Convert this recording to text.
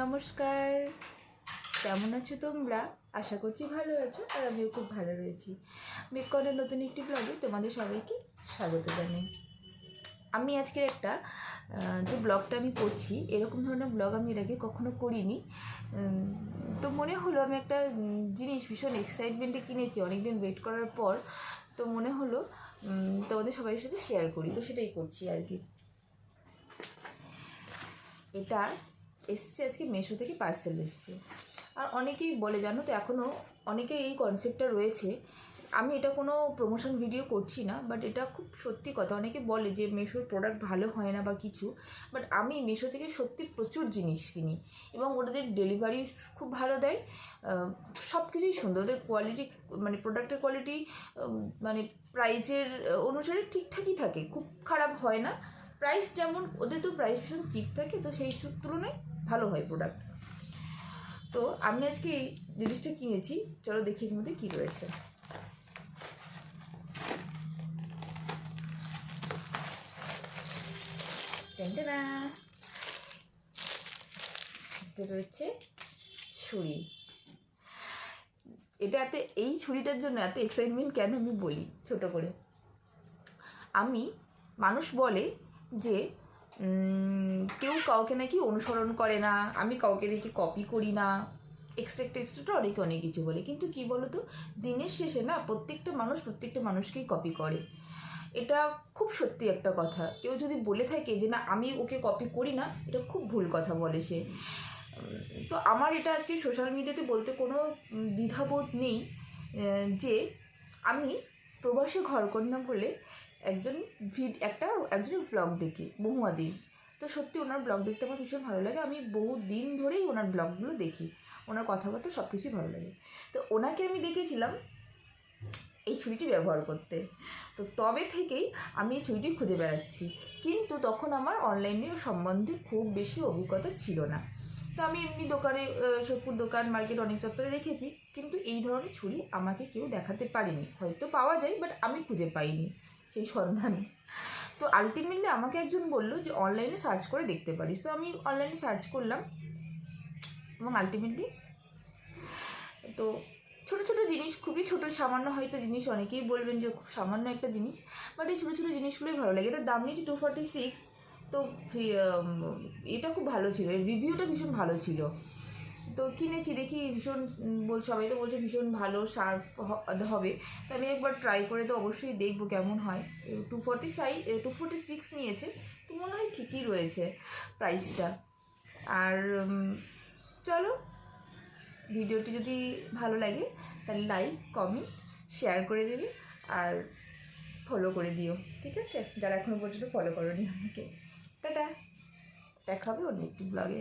নমস্কার। কেমন আছো তোমরা? আশা করছি ভালো আছো আর আমিও খুব ভালো রয়েছি। মেকনের নতুন একটি ব্লগে তোমাদের সবাইকে স্বাগত জানাই। আমি আজকের একটা যে ব্লগটা আমি করছি, এরকম ধরনের ব্লগ আমি এর আগে কখনো করিনি। তো মনে হলো আমি একটা জিনিস ভীষণ এক্সাইটমেন্টে কিনেছি। অনেকদিন ওয়েট করার পর, তো মনে হলো তোমাদের সবাই সাথে শেয়ার করি। তো সেটাই করছি আর কি। এটা এসছে আজকে মেশো থেকে পার্সেল এসছে। আর অনেকেই বলে, জানো তো এখনও অনেকেই এই কনসেপ্টটা রয়েছে। আমি এটা কোনো প্রমোশন ভিডিও করছি না বাট এটা খুব সত্যি কথা। অনেকে বলে যে মেশোর প্রোডাক্ট ভালো হয় না বা কিছু বাট আমি মেশো থেকে সত্যি প্রচুর জিনিস কিনি। এবং ওদের ডেলিভারি খুব ভালো দেয়। সব কিছুই সুন্দর। ওদের কোয়ালিটি মানে প্রোডাক্টের কোয়ালিটি মানে প্রাইসের অনুসারে ঠিকঠাকই থাকে। খুব খারাপ হয় না। প্রাইস যেমন, ওদের তো প্রাইস ভীষণ চিপ থাকে, তো সেই তুলনায় ভালো হয় প্রোডাক্ট তো আমি আজকে এই জিনিসটা কিনেছি, চলো দেখি এর মধ্যে কী রয়েছে। রয়েছে ছুরি। এটা এত, এই ছুরিটার জন্য এত এক্সাইটমেন্ট কেন আমি বলি, ছোট করে। আমি, মানুষ বলে যে কেউ কাউকে নাকি অনুসরণ করে না, আমি কাউকে দেখে কপি করি না এক্সট্রা এক্সট্রা অনেকে অনেক কিছু বলে। কিন্তু কি বলো তো দিনের শেষে না প্রত্যেকটা মানুষ প্রত্যেকটা মানুষকেই কপি করে। এটা খুব সত্যি একটা কথা। কেউ যদি বলে থাকে যে, না, আমি ওকে কপি করি না, এটা খুব ভুল কথা বলে সে। তো আমার এটা আজকে সোশ্যাল মিডিয়াতে বলতে কোনো দ্বিধাবোধ নেই যে আমি প্রবাসী ঘরকন্যা বলে একজন ভিড একটা একজনের ব্লগ দেখি বহুমাদি তো সত্যি ওনার ব্লগ দেখতে আমার ভীষণ ভালো লাগে। আমি বহু দিন ধরেই ওনার ব্লগগুলো দেখি। ওনার কথাবার্তা সব কিছুই ভালো লাগে। তো ওনাকে আমি দেখেছিলাম এই ছুরিটি ব্যবহার করতে। তো তবে থেকেই আমি এই ছুরিটি খুঁজে বেড়াচ্ছি। কিন্তু তখন আমার অনলাইনের সম্বন্ধে খুব বেশি অভিজ্ঞতা ছিল না। তো আমি এমনি দোকানে আহ, সোদপুর দোকান মার্কেট অনেক চত্বরে দেখেছি। কিন্তু এই ধরনের ছুরি আমাকে কেউ দেখাতে পারেনি। হয়তো পাওয়া যায় বাট আমি খুঁজে পাইনি সেই সন্ধান। তো আলটিমেটলি আমাকে একজন বলল যে অনলাইনে সার্চ করে দেখতে পারিস। তো আমি অনলাইনে সার্চ করলাম এবং আলটিমেটলি তো ছোটো ছোটো জিনিস খুবই ছোটো সামান্য হয়তো জিনিস অনেকেই বলবেন যে খুব সামান্য একটা জিনিস বাট এই ছোটো ছোটো জিনিসগুলোই ভালো লাগে। এটার দাম নিয়েছে টু ফর্টি সিক্স তো এটা খুব ভালো ছিল। রিভিউটা ভীষণ ভালো ছিল। তো কিনেছি, দেখি ভীষণ বল, সবাই তো বলছে ভীষণ ভালো, শার্প হবে। তো আমি একবার ট্রাই করে তো অবশ্যই দেখব কেমন হয়। টু ফর্টি সাই টু ফর্টি সিক্স নিয়েছে। তো মনে হয় ঠিকই রয়েছে প্রাইসটা আর চলো, ভিডিওটি যদি ভালো লাগে, তাহলে লাইক কমেন্ট শেয়ার করে দেবে। আর ফলো করে দিও, ঠিক আছে? যারা এখনও পর্যন্ত ফলো করোনি আমাকে। টাটা। দেখা হবে অন্য একটি ব্লগে